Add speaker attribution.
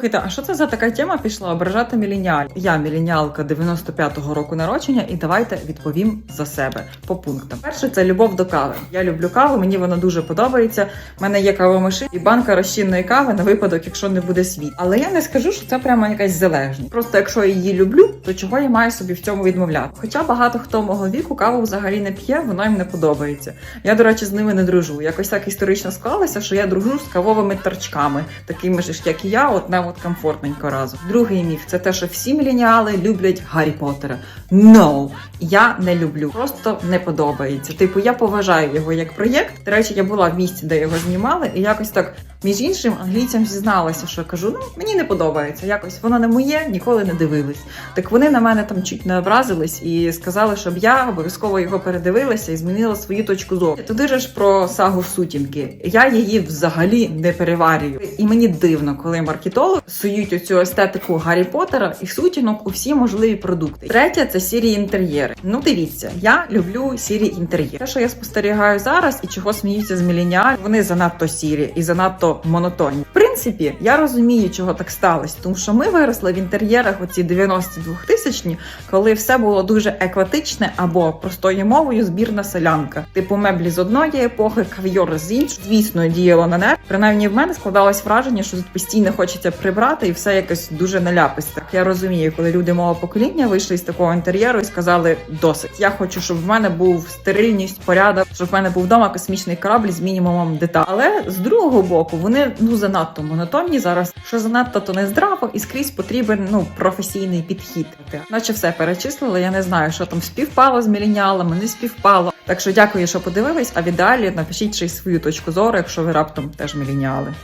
Speaker 1: Слухайте, а що це за така тема пішла ображати міленіаль? Я міленіалка 95-го року народження, і давайте відповім за себе по пунктам. Перше, це любов до кави. Я люблю каву, мені вона дуже подобається. У мене є кавомашин і банка розчинної кави на випадок, якщо не буде світ. Але я не скажу, що це прямо якась залежність. Просто якщо я її люблю, то чого я маю собі в цьому відмовляти? Хоча багато хто мого віку каву взагалі не п'є, воно їм не подобається. Я, до речі, з ними не дружу. Якось так історично склалося, що я дружу з кавовими торчками, такими ж, як і я, от нам от комфортненько разом. Другий міф це те, що всі міленіали люблять Гаррі Поттера. No! я не люблю, просто не подобається. Типу, я поважаю його як проєкт. До речі, я була в місці, де його знімали, і якось так. Між іншим, англійцям зізналася, що кажу, ну мені не подобається. Якось воно не моє, ніколи не дивились. Так вони на мене там чуть не образились і сказали, щоб я обов'язково його передивилася і змінила свою точку зору. Туди ж про сагу сутінки. Я її взагалі не переварюю. І мені дивно, коли маркетологи сують оцю естетику Гаррі Поттера і сутінок у всі можливі продукти. Третє це сірі інтер'єри. Ну дивіться, я люблю сірі інтер'єри. Те, що я спостерігаю зараз і чого сміються з міленіалів, вони занадто сірі і занадто монотонні. В принципі, я розумію, чого так сталося, тому що ми виросли в інтер'єрах оці 92 тисячні, коли все було дуже екватичне або простою мовою збірна селянка. Типу меблі з одної епохи, кав'йор з іншої. Звісно, діяло на нерв. Принаймні в мене складалось враження, що тут постійно хочеться прибрати і все якось дуже наляписте. Я розумію, коли люди мого покоління вийшли з такого інтер'єру і сказали досить. Я хочу, щоб в мене був стерильність, порядок, щоб в мене був вдома космічний корабль з мінімумом деталей. Але з другого боку, вони ну занадто монотонні зараз. Що занадто, то не здраво, і скрізь потрібен ну професійний підхід. Наче все перечислили. Я не знаю, що там співпало з мілініалами, не співпало. Так що дякую, що подивились. А в напишіть ще й свою точку зору, якщо ви раптом теж міленіали.